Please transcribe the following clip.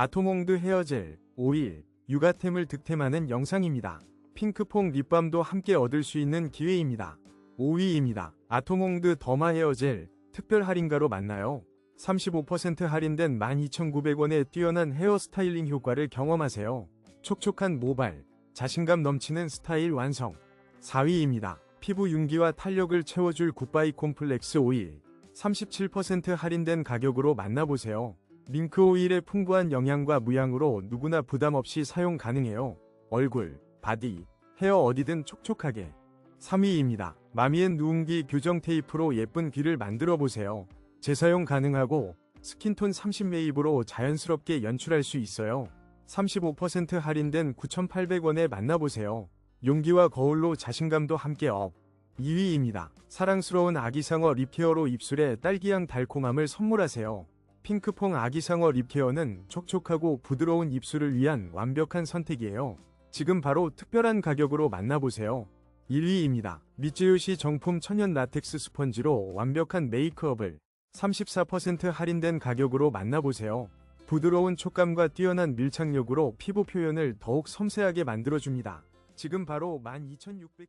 아토몽드 헤어젤, 오일, 육아템을 득템하는 영상입니다. 핑크퐁 립밤도 함께 얻을 수 있는 기회입니다. 5위입니다. 아토몽드 더마 헤어젤 특별 할인가로 만나요. 35% 할인된 12,900원의 뛰어난 헤어 스타일링 효과를 경험하세요. 촉촉한 모발, 자신감 넘치는 스타일 완성. 4위입니다. 피부 윤기와 탄력을 채워줄 굿바이 콤플렉스 오일. 37% 할인된 가격으로 만나보세요. 밍크 오일의 풍부한 영양과 무향으로 누구나 부담 없이 사용 가능해요. 얼굴, 바디, 헤어 어디든 촉촉하게. 3위입니다. 마미앤 누룽기 교정 테이프로 예쁜 귀를 만들어 보세요. 재사용 가능하고 스킨톤 30매입으로 자연스럽게 연출할 수 있어요. 35% 할인된 9,800원에 만나보세요. 용기와 거울로 자신감도 함께 업. 2위입니다. 사랑스러운 아기상어 립케어로 입술에 딸기향 달콤함을 선물하세요. 핑크퐁 아기상어 립케어는 촉촉하고 부드러운 입술을 위한 완벽한 선택이에요. 지금 바로 특별한 가격으로 만나보세요. 1위입니다. 미쯔요시 정품 천연 라텍스 스펀지로 완벽한 메이크업을 34% 할인된 가격으로 만나보세요. 부드러운 촉감과 뛰어난 밀착력으로 피부 표현을 더욱 섬세하게 만들어줍니다. 지금 바로 12,607